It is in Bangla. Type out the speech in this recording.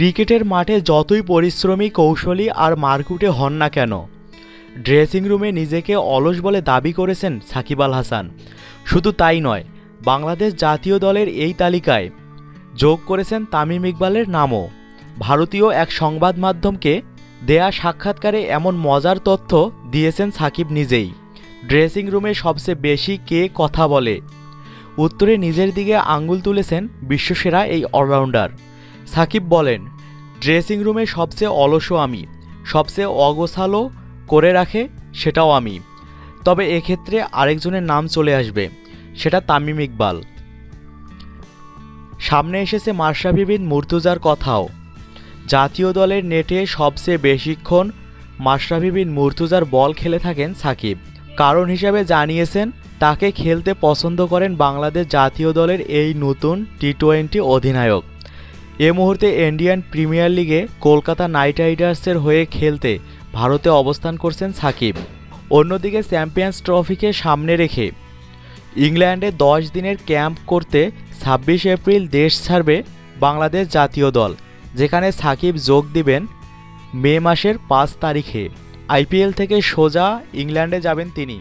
ক্রিকেটের মাঠে যতই পরিশ্রমী, কৌশলী আর মারকুটে হন না কেন ড্রেসিং রুমে নিজেকে অলস বলে দাবি করেছেন সাকিব আল হাসান। শুধু তাই নয়, বাংলাদেশ জাতীয় দলের এই তালিকায় যোগ করেছেন তামিম ইকবালের নামও। ভারতীয় এক সংবাদ মাধ্যমকে দেয়া সাক্ষাৎকারে এমন মজার তথ্য দিয়েছেন সাকিব নিজেই। ড্রেসিং রুমে সবচেয়ে বেশি কে কথা বলে? উত্তরে নিজের দিকে আঙ্গুল তুলেছেন বিশ্বসেরা এই অলরাউন্ডার সাকিব বলেন, ড্রেসিং রুমে সবচেয়ে অলসও আমি। সবচেয়ে অগোছালো করে রাখে সেটাও আমি। তবে এক্ষেত্রে আরেকজনের নাম চলে আসবে, সেটা তামিম ইকবাল। সামনে এসেছে বিন মুর্তুজার কথাও। জাতীয় দলের নেটে সবচেয়ে বেশিক্ষণ মাশরাফি বিন মুর্তুজার বল খেলে থাকেন সাকিব। কারণ হিসাবে জানিয়েছেন, তাকে খেলতে পছন্দ করেন বাংলাদেশ জাতীয় দলের এই নতুন টি টোয়েন্টি অধিনায়ক। এ মুহূর্তে ইন্ডিয়ান প্রিমিয়ার লিগে কলকাতা নাইট রাইডার্সের হয়ে খেলতে ভারতে অবস্থান করছেন সাকিব। অন্যদিকে চ্যাম্পিয়ন্স ট্রফিকে সামনে রেখে ইংল্যান্ডে দশ দিনের ক্যাম্প করতে ছাব্বিশ এপ্রিল দেশ ছাড়বে বাংলাদেশ জাতীয় দল, যেখানে সাকিব যোগ দিবেন মে মাসের পাঁচ তারিখে। আইপিএল থেকে সোজা ইংল্যান্ডে যাবেন তিনি।